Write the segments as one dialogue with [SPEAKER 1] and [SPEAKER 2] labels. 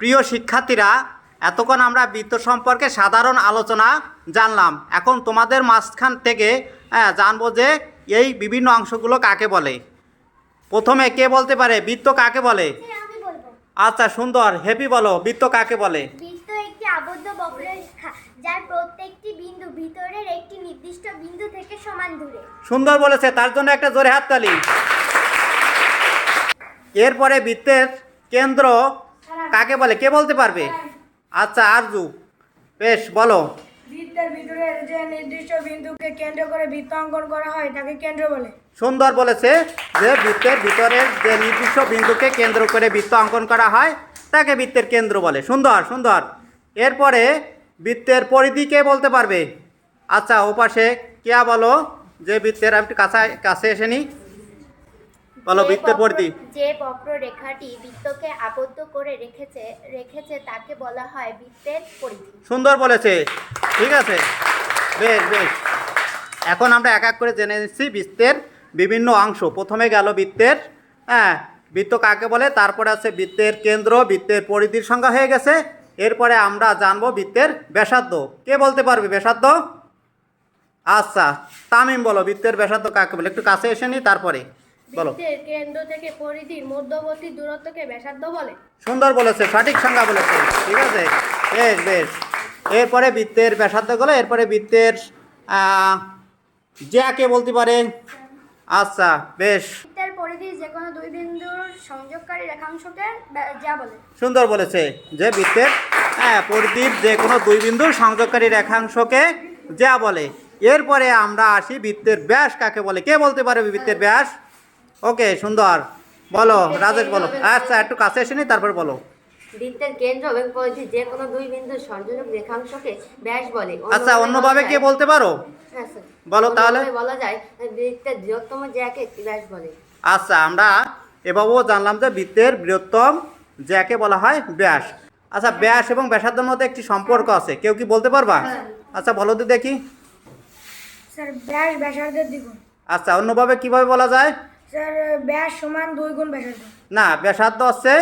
[SPEAKER 1] প্রিয় শিক্ষার্থীরা এতক্ষণ আমরা বৃত্ত সম্পর্কে সাধারণ আলোচনা জানলাম। এখন তোমাদের মাঝখান থেকে হ্যাঁ, জানব যে এই বিভিন্ন অংশগুলো কাকে বলে? প্রথমে কে বলতে পারে? বৃত্ত কাকে বলে? আচ্ছা সুন্দর। হেপি বলো বৃত্ত কাকে বলে?
[SPEAKER 2] বৃত্ত একটি আবদ্ধ বক্ররেখা যার প্রত্যেকটি বিন্দু ভিতরের একটি নির্দিষ্ট বিন্দু থেকে সমান দূরে।
[SPEAKER 1] সুন্দর বলেছে তার জন্য একটা জোরে হাততালি। এরপরে বৃত্তের কেন্দ্র কাকে বলে? কে বলতে পারবে? আচ্ছা আরজু। বেশ বলো।
[SPEAKER 3] বৃত্তের ভিতরে যে নির্দিষ্ট বিন্দুকে কেন্দ্র করে বৃত্ত অঙ্কন করা হয় তাকে কেন্দ্র বলে।
[SPEAKER 1] সুন্দর বলেছে যে বৃত্তের ভিতরের যে নির্দিষ্ট বিন্দুকে কেন্দ্র করে বৃত্ত অঙ্কন করা হয় তাকে বৃত্তের কেন্দ্র বলে। সুন্দর সুন্দর। এরপরে বৃত্তের পরিধি কে বলতে পারবে? আচ্ছা ওপাশে কেয়া বলো যে বৃত্তের আমি একটু কাছে কাছে এসে নি বলো বৃত্তের পরিধি
[SPEAKER 2] যে বক্ররেখাটি বৃত্তকে আবদ্ধ করে রেখেছে রেখেছে তাকে বলা হয় বৃত্তের পরিধি।
[SPEAKER 1] সুন্দর বলেছে। ঠিক আছে? বেশ বেশ। এখন আমরা এক এক করে জেনে নিচ্ছি বৃত্তের বিভিন্ন অংশ। প্রথমে গেল বৃত্তের হ্যাঁ বৃত্ত কাকে বলে? তারপরে আছে বৃত্তের কেন্দ্র বৃত্তের পরিধির সংখ্যা হয়ে গেছে। এরপরে আমরা জানব বৃত্তের ব্যাসার্ধ। কে বলতে পারবে ব্যাসার্ধ? আচ্ছা তামিম বলো বৃত্তের ব্যাসার্ধ কাকে বলে? একটু কাছে এসে নি তারপরে।
[SPEAKER 3] বৃত্তের কেন্দ্র থেকে পরিধির মধ্যবর্তী দূরত্বকে ব্যাসার্ধ বলে।
[SPEAKER 1] সুন্দর বলেছে সঠিক সংজ্ঞা বলেছে ঠিক আছে? বেশ বেশ। এরপরে বৃত্তের ব্যাসার্ধ গেলো এরপরে বৃত্তের জ্যাকে বলতে পারে। আচ্ছা বেশ।
[SPEAKER 3] বৃত্তের পরিধি যে কোনো দুই বিন্দুর সংযোগকারী রেখাংশকে ব্যা- যা বলে।
[SPEAKER 1] সুন্দর বলেছে যে বৃত্তের হ্যাঁ পরিধির যে কোনো দুই বিন্দুর সংযোগকারী রেখাংশকে যা বলে। এরপরে আমরা আসি বৃত্তের ব্যাস কাকে বলে? কে বলতে পারবে বৃত্তের ব্যাস? ওকে সুন্দর। বলো রাজেশ বলো। আচ্ছা একটু কাছে এসে নি তারপর বলো।
[SPEAKER 4] বৃত্তের কেন্দ্র এবং পরিধি যে কোনো দুই বিন্দুর রেখাংশকে ব্যাস বলে।
[SPEAKER 1] আচ্ছা
[SPEAKER 4] অন্যভাবে
[SPEAKER 1] কে বলতে পারো?
[SPEAKER 4] হ্যাঁ,
[SPEAKER 1] বলো তাহলে।
[SPEAKER 4] বলা যায় বৃত্তের বৃহত্তম জ্যাকে ব্যাস বলে।
[SPEAKER 1] আচ্ছা আমরা এভাবেও জানলাম যে বৃত্তের বৃহত্তম যাকে বলা হয় ব্যাস। আচ্ছা ব্যাস এবং ব্যাসার্ধের মধ্যে একটি সম্পর্ক আছে। কেউ কি বলতে পারবা? আচ্ছা বলো তো দেখি।
[SPEAKER 3] স্যার ব্যাস ব্যাসার্ধের দ্বিগুণ।
[SPEAKER 1] আচ্ছা অন্যভাবে কীভাবে বলা যায়?
[SPEAKER 3] স্যার ব্যাস সমান দুই গুণ ব্যাসার্ধ
[SPEAKER 1] না ব্যাসার্ধ হচ্ছে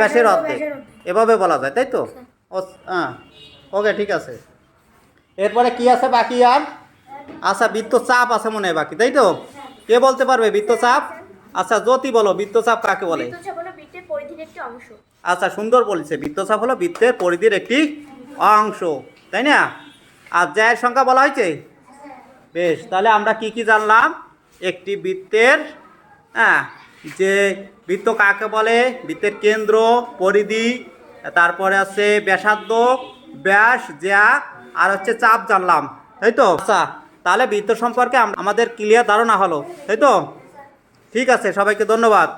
[SPEAKER 1] ব্যাসের অর্ধেক। এভাবে বলা যায় তাই তো? ও হ্যাঁ ওকে ঠিক আছে। এরপরে কি আছে বাকি আর? আচ্ছা বৃত্তচাপ আছে মনে হয় বাকি তাই তো? কে বলতে পারবে বৃত্তচাপ? আচ্ছা জ্যোতি বলো বৃত্তচাপ কাকে বলে?
[SPEAKER 2] বৃত্তচাপ হলো বৃত্তের পরিধির একটি অংশ।
[SPEAKER 1] আচ্ছা সুন্দর বলেছে বৃত্তচাপ হলো বৃত্তের পরিধির একটি অংশ তাই না? আর জ্যায়ের সংখ্যা বলা হয়েছে? বেশ তাহলে আমরা কি কি জানলাম? একটি বৃত্তের হ্যাঁ যে বৃত্ত কাকে বলে? বৃত্তের কেন্দ্র, পরিধি, তারপরে আছে ব্যাসার্ধ, ব্যাস, জ্যা, আর হচ্ছে চাপ জানলাম, তাই তো? আচ্ছা তাহলে বৃত্ত সম্পর্কে আমাদের ক্লিয়ার ধারণা হলো, তাই তো? ঠিক আছে, সবাইকে ধন্যবাদ।